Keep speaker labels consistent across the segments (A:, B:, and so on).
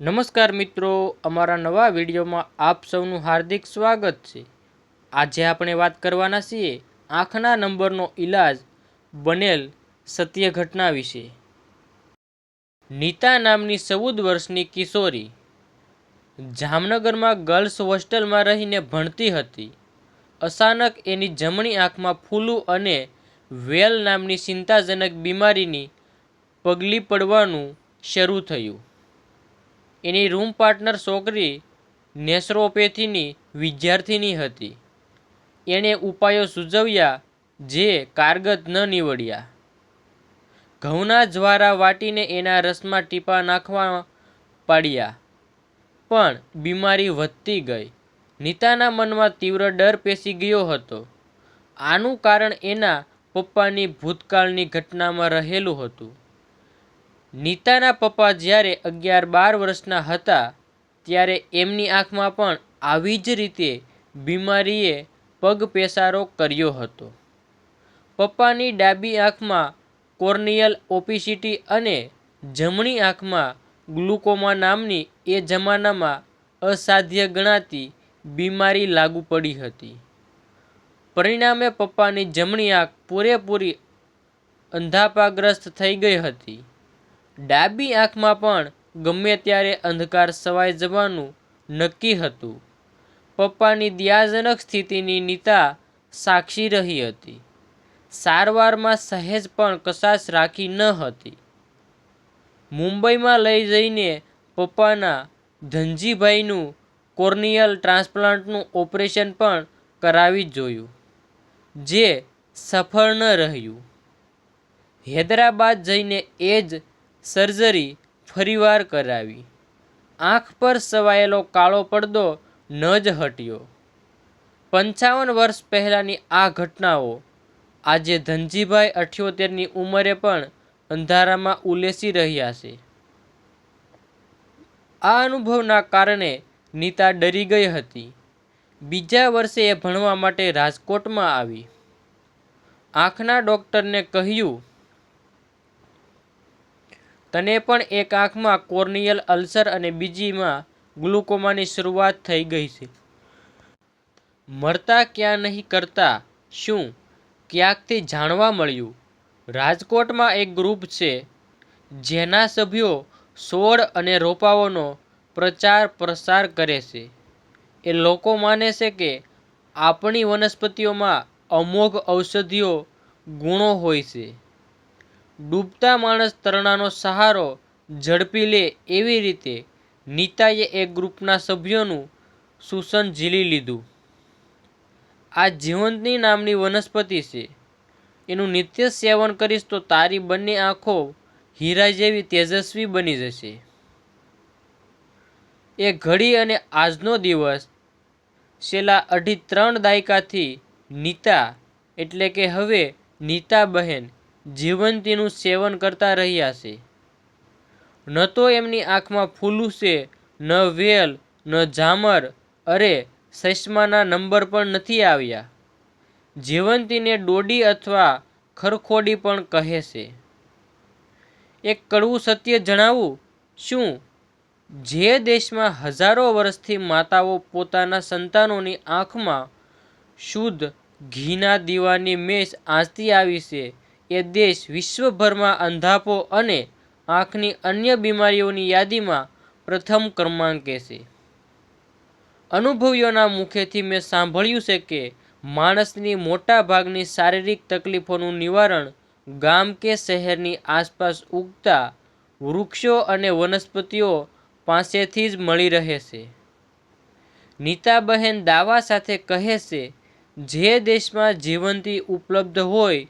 A: નમસ્કાર મિત્રો, અમારા નવા વિડીયોમાં આપ સૌનું હાર્દિક સ્વાગત છે. આજે આપણે વાત કરવાના છીએ આંખના નંબરનો ઈલાજ બનેલ સત્ય ઘટના વિશે. નીતા નામની ચૌદ વર્ષની કિશોરી જામનગરમાં ગર્લ્સ હોસ્ટેલમાં રહીને ભણતી હતી. અચાનક એની જમણી આંખમાં ફૂલું અને વેલ નામની ચિંતાજનક બીમારીની પગલી પડવાનું શરૂ થયું. એની રૂમ પાર્ટનર છોકરી નેસરોપેથીની વિદ્યાર્થીની હતી. એણે ઉપાયો સૂચવ્યા જે કારગત ન નીવડ્યા. ઘઉંના જ્વારા વાટીને એના રસમાં ટીપા નાખવા પાડ્યા, પણ બીમારી વધતી ગઈ. નીતાના મનમાં તીવ્ર ડર પેસી ગયો હતો. આનું કારણ એના પપ્પાની ભૂતકાળની ઘટનામાં રહેલું હતું. નીતાના પપ્પા જ્યારે અગિયાર બાર વર્ષના હતા, ત્યારે એમની આંખમાં પણ આવી જ રીતે બીમારીએ પગ પેસારો કર્યો હતો. પપ્પાની ડાબી આંખમાં કોર્નિયલ ઓપિસિટી અને જમણી આંખમાં ગ્લુકોમા નામની એ જમાનામાં અસાધ્ય ગણાતી બીમારી લાગુ પડી હતી. પરિણામે પપ્પાની જમણી આંખ પૂરેપૂરી અંધાપાગ્રસ્ત થઈ ગઈ હતી. ડાબી આંખમાં પણ ગમે ત્યારે અંધકાર સવાઈ જવાનું નક્કી હતું. પપ્પાની દયાજનક સ્થિતિની નીતા સાક્ષી રહી હતી. સારવારમાં સહેજ પણ કશાશ રાખી ન હતી. મુંબઈમાં લઈ જઈને પપ્પાના ધનજીભાઈનું કોર્નિયલ ટ્રાન્સપ્લાન્ટનું ઓપરેશન પણ કરાવી જોયું, જે સફળ ન રહ્યું. હૈદરાબાદ જઈને એ જ સર્જરી ફરીવાર કરાવી. આંખ પર સવાયેલો કાળો પડદો ન જ હટ્યો. પંચાવન વર્ષ પહેલાંની આ ઘટનાઓ આજે ધનજીભાઈ અઠ્યોતેરની ઉંમરે પણ અંધારામાં ઉલેસી રહ્યા છે. આ અનુભવના કારણે નીતા ડરી ગઈ હતી. બીજા વર્ષે એ ભણવા માટે રાજકોટમાં આવી. આંખના ડૉક્ટરને કહ્યું તને પણ એક આંખમાં કોર્નિયલ અલ્સર અને બીજીમાં ગ્લુકોમાની શરૂઆત થઈ ગઈ છે. મરતા ક્યાં નહીં કરતા શું ક્યાંકથી જાણવા મળ્યું? રાજકોટમાં એક ગ્રુપ છે જેના સભ્યો સોળ અને રોપાઓનો પ્રચાર પ્રસાર કરે છે. એ લોકો માને છે કે આપણી વનસ્પતિઓમાં અમોઘ ઔષધિઓ ગુણો હોય છે. ડૂબતા માણસ તરણાનો સહારો ઝડપી લે એવી રીતે નીતાએ એ ગ્રુપના સભ્યોનું શોષણ ઝીલી લીધું. આ જીવંતની નામની વનસ્પતિ છે. એનું નિત્ય સેવન કરીશ તો તારી બંને આંખો હીરા જેવી તેજસ્વી બની જશે. એ ઘડી અને આજનો દિવસ છેલ્લા અઢી ત્રણ દાયકાથી નીતા એટલે કે હવે નીતા બહેન જીવંતીનું સેવન કરતા રહ્યા છે. ન તો એમની આંખમાં ફૂલું છે, ન વેલ, ન ઝામર, અરે ચશ્માના નંબર પણ નથી આવ્યા. જીવંતીને ડોડી અથવા ખરખોડી પણ કહે છે. એક કડવું સત્ય જણાવું, શું? જે દેશમાં હજારો વર્ષથી માતાઓ પોતાના સંતાનોની આંખમાં શુદ્ધ ઘીના દીવાની મેષ આંચતી આવી છે એ દેશ વિશ્વભરમાં અંધાપો અને આંખની અન્ય બીમારીઓની યાદીમાં પ્રથમ ક્રમાંકે છે. અનુભવીઓના મુખેથી મેં સાંભળ્યું છે કે માણસની મોટા ભાગની શારીરિક તકલીફોનું નિવારણ ગામ કે શહેરની આસપાસ ઉગતા વૃક્ષો અને વનસ્પતિઓ પાસેથી જ મળી રહે છે. નીતાબહેન દાવા સાથે કહે છે, જે દેશમાં જીવંતી ઉપલબ્ધ હોય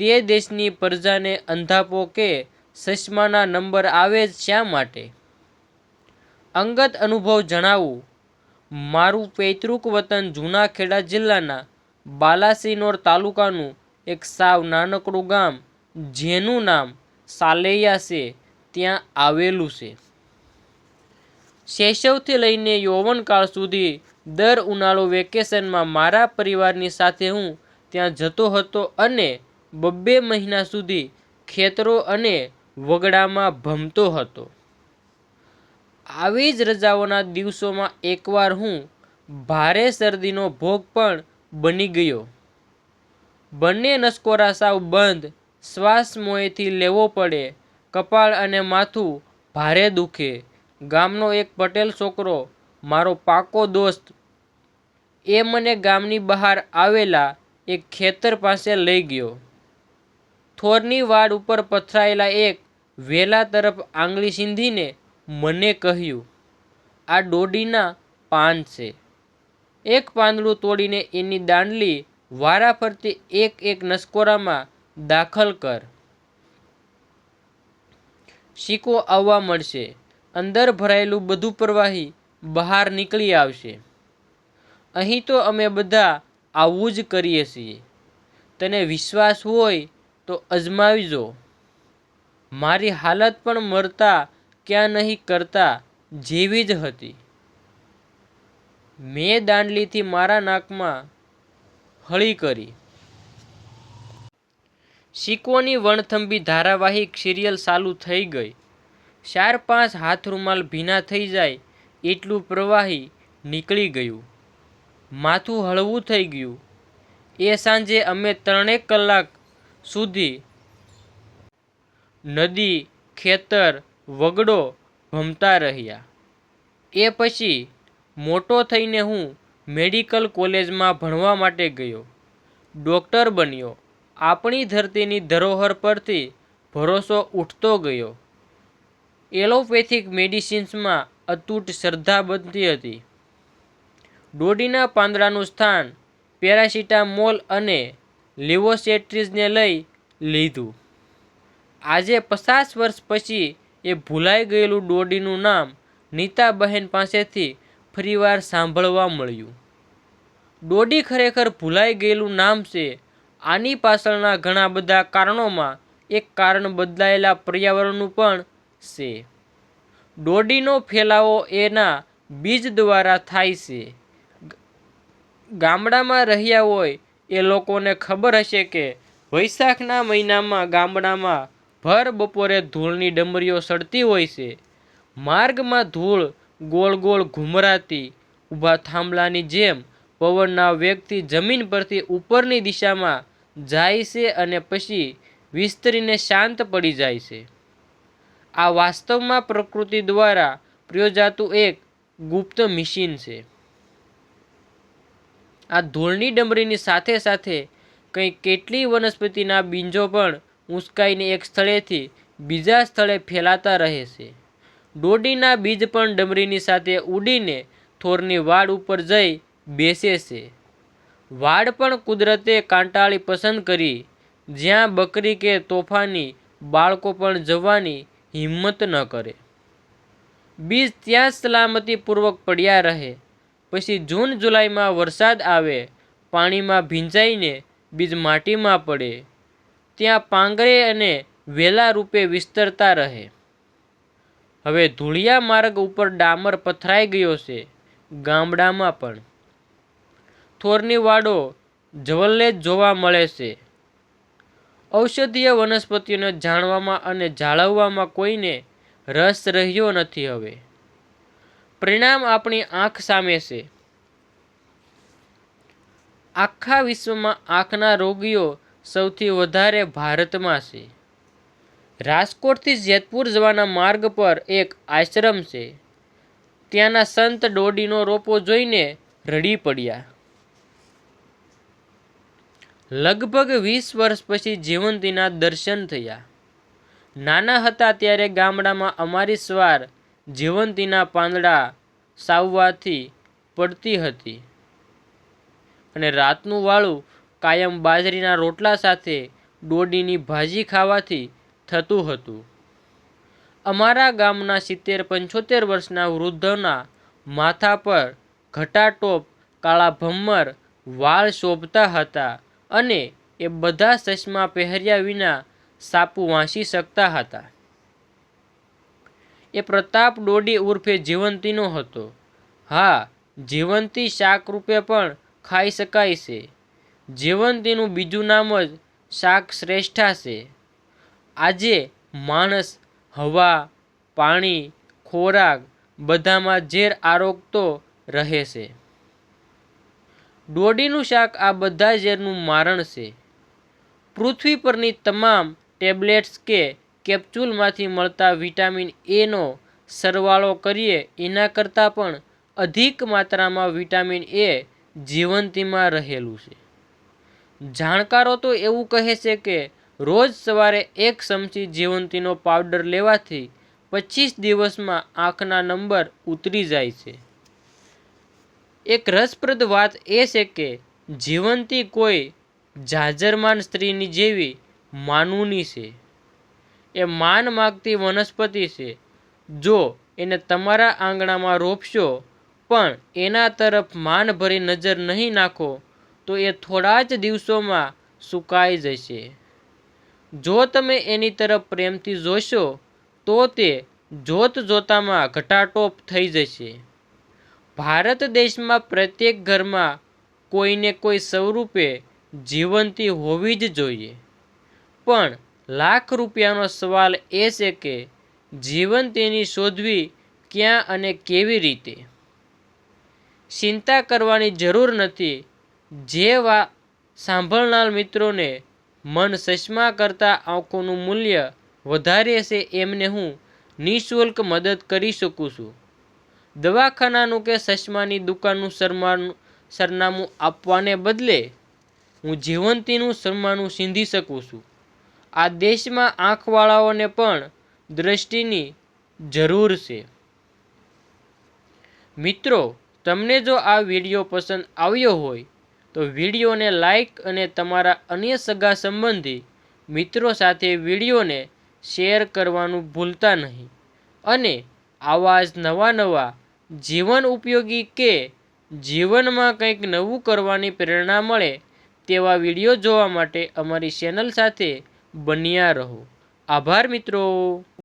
A: તે દેશની પ્રજાને અંધાપો કે ચશ્માના નંબર આવે શા માટે? અંગત અનુભવ જણાવું. મારું પૈતૃક વતન જૂનાખેડા જિલ્લાના બાલાસિનોર તાલુકાનું એક સાવ નાનકડું ગામ, જેનું નામ સાલૈયા છે, ત્યાં આવેલું છે. શૈશવથી લઈને યૌવનકાળ સુધી દર ઉનાળો વેકેશનમાં મારા પરિવારની સાથે હું ત્યાં જતો હતો અને બબ્બે મહિના સુધી ખેતરો અને વગડામાં ભમતો હતો. આવી જ રજાઓના દિવસોમાં એકવાર હું ભારે શરદીનો ભોગ પણ બની ગયો. બંને નસકોરા સાવ બંધ, શ્વાસ મોંએથી લેવો પડે, કપાળ અને માથું ભારે દુખે. ગામનો એક પટેલ છોકરો, મારો પાકો દોસ્ત, એ મને ગામની બહાર આવેલા એક ખેતર પાસે લઈ ગયો. થોરની વાડ ઉપર પથરાયેલા એક વેલા તરફ આંગળી સીંધીને મને કહ્યું, આ ડોડીના પાન છે. એક પાંદડું તોડીને એની દાંડલી વારા ફરતી એક એક નસકોરામાં દાખલ કર. સિક્કો આવવા મળશે. અંદર ભરાયેલું બધું પ્રવાહી બહાર નીકળી આવશે. અહીં તો અમે બધા આવું જ કરીએ છીએ. તને વિશ્વાસ હોય તો અજમાવી જો. મારી હાલત પણ મરતા ક્યાં નહીં કરતા જેવી જ હતી. મેં દાંડલીથી મારા નાકમાં હળી કરી. શીકોની વણથંભી ધારાવાહિક સિરિયલ ચાલુ થઈ ગઈ. ચાર પાંચ હાથ રૂમાલ ભીના થઈ જાય એટલું પ્રવાહી નીકળી ગયું. માથું હળવું થઈ ગયું. એ સાંજે અમે ત્રણેક કલાક સુધી નદી, ખેતર, વગડો ભમતા રહ્યા. એ પછી મોટો થઈને હું મેડિકલ કોલેજમાં ભણવા માટે ગયો. ડૉક્ટર બન્યો. આપણી ધરતીની ધરોહર પરથી ભરોસો ઉઠતો ગયો. એલોપેથિક મેડિસિન્સમાં અતૂટ શ્રદ્ધા બનતી હતી. દોડીના પાંદડાનું સ્થાન પેરાસિટામોલ અને લિવોસેટ્રીઝને લઈ લીધું. આજે પચાસ વર્ષ પછી એ ભૂલાઈ ગયેલું ડોડીનું નામ નીતાબહેન પાસેથી ફરીવાર સાંભળવા મળ્યું. ડોડી ખરેખર ભૂલાઈ ગયેલું નામ છે, આની પાછળના ઘણા બધા કારણોમાં એક કારણ બદલાયેલા પર્યાવરણનું પણ છે. ડોડીનો ફેલાવો એના બીજ દ્વારા થાય છે. ગામડામાં રહ્યા હોય એ લોકોને ખબર હશે કે વૈશાખના મહિનામાં ગામડામાં ભર બપોરે ધૂળની ડમરીઓ સડતી હોય છે. માર્ગમાં ધૂળ ગોળ ગોળ ઘૂમરાતી, ઊભા થાંભલાની જેમ પવનના વેગથી જમીન પરથી ઉપરની દિશામાં જાય છે અને પછી વિસ્તરીને શાંત પડી જાય છે. આ વાસ્તવમાં પ્રકૃતિ દ્વારા પ્રયોજાતું એક ગુપ્ત મિશીન છે. આ ધૂળની ડમરીની સાથે સાથે કંઈ કેટલી વનસ્પતિના બીજો પણ ઉંચકાઈને એક સ્થળેથી બીજા સ્થળે ફેલાતા રહે છે. ડોડીના બીજ પણ ડમરીની સાથે ઉડીને થોરની વાડ ઉપર જઈ બેસે છે. વાડ પણ કુદરતે કાંટાળી પસંદ કરી, જ્યાં બકરી કે તોફાની બાળકો પણ જવાની હિંમત ન કરે. બીજ ત્યાં સલામતીપૂર્વક પડ્યા રહે. પછી જૂન, જુલાઈમાં વરસાદ આવે, પાણીમાં ભીંજાઈને બીજ માટીમાં પડે. ત્યાં પાંગરે અને વેલા રૂપે વિસ્તરતા રહે. હવે ધૂળિયા માર્ગ ઉપર ડામર પથરાઈ ગયો છે, ગામડામાં પણ. થોરની વાડો જવલ્લે જ જોવા મળે છે. ઔષધીય વનસ્પતિઓને જાણવામાં અને જાળવવામાં કોઈને રસ રહ્યો નથી હવે. પરિણામ આપણી આંખ સામે છે. આખા વિશ્વમાં આંખના રોગીઓ સૌથી વધારે ભારતમાં છે. રાજકોટથી જેતપુર જવાના માર્ગ પર એક આશ્રમ છે. ત્યાંના સંત ડોડીનો રોપો જોઈને રડી પડ્યા. લગભગ વીસ વર્ષ પછી જીવંતીના દર્શન થયા. નાના હતા ત્યારે ગામડામાં અમારી સવાર જીવંતીના પાંદડા સાવવાથી પડતી હતી અને રાતનું વાળું કાયમ બાજરીના રોટલા સાથે ડોડીની ભાજી ખાવાથી થતું હતું. અમારા ગામના સિત્તેર પંચોતેર વર્ષના વૃદ્ધોના માથા પર ઘટાટોપ, કાળા ભમ્મર વાળ શોભતા હતા અને એ બધા ચશ્મા પહેર્યા વિના સાપુ વાંચી શકતા હતા. એ પ્રતાપ ડોડી ઉર્ફે જીવંતીનો હતો. હા, જીવંતી શાક રૂપે પણ ખાઈ શકાય છે. જીવંતીનું બીજું નામ જ શાક શ્રેષ્ઠા છે. આજે માણસ, હવા, પાણી, ખોરાક બધામાં ઝેર આરોગતો રહે છે. દોડીનું શાક આ બધા ઝેરનું મારણ છે. પૃથ્વી પરની તમામ ટેબ્લેટ્સ કે કેપ્સ્યુલમાંથી મળતા વિટામિન એનો સરવાળો કરીએ, એના કરતાં પણ અધિક માત્રામાં વિટામિન એ જીવંતીમાં રહેલું છે. જાણકારો તો એવું કહે છે કે રોજ સવારે એક ચમચી જીવંતીનો પાવડર લેવાથી પચીસ દિવસમાં આંખના નંબર ઉતરી જાય છે. એક રસપ્રદ વાત એ છે કે જીવંતી કોઈ જાજરમાન સ્ત્રીની જેવી માનુની છે. એ માન માગતી વનસ્પતિ છે. જો એને તમારા આંગણામાં રોપશો, પણ એના તરફ માનભરી નજર નહીં નાખો, તો એ થોડા જ દિવસોમાં સુકાઈ જશે. જો તમે એની તરફ પ્રેમથી જોશો, તો તે જોત જોતામાં ઘટાટોપ થઈ જશે. ભારત દેશમાં પ્રત્યેક ઘરમાં કોઈને કોઈ સ્વરૂપે જીવંતી હોવી જ જોઈએ. પણ લાખ રૂપિયાનો સવાલ એ છે કે જીવંતીની શોધવી ક્યાં અને કેવી રીતે? ચિંતા કરવાની જરૂર નથી. જે વા સાંભળનાર મિત્રોને મન ચશ્મા કરતાં આંખોનું મૂલ્ય વધારે છે એમને હું નિઃશુલ્ક મદદ કરી શકું છું. દવાખાનાનું કે ચશ્માની દુકાનનું સરમાનું સરનામું આપવાને બદલે હું જીવંતીનું સરનામું સીંધી શકું છું. આ દેશમાં આંખવાળાઓને પણ દ્રષ્ટિની જરૂર છે. મિત્રો, તમને જો આ વીડિયો પસંદ આવ્યો હોય, તો વિડીયોને લાઈક અને તમારા અન્ય સગા સંબંધી મિત્રો સાથે વિડીયોને શેર કરવાનું ભૂલતા નહીં. અને આવા જ નવા નવા જીવન ઉપયોગી કે જીવનમાં કંઈક નવું કરવાની પ્રેરણા મળે તેવા વીડિયો જોવા માટે અમારી ચેનલ સાથે બન્યા રહો. આભાર મિત્રો.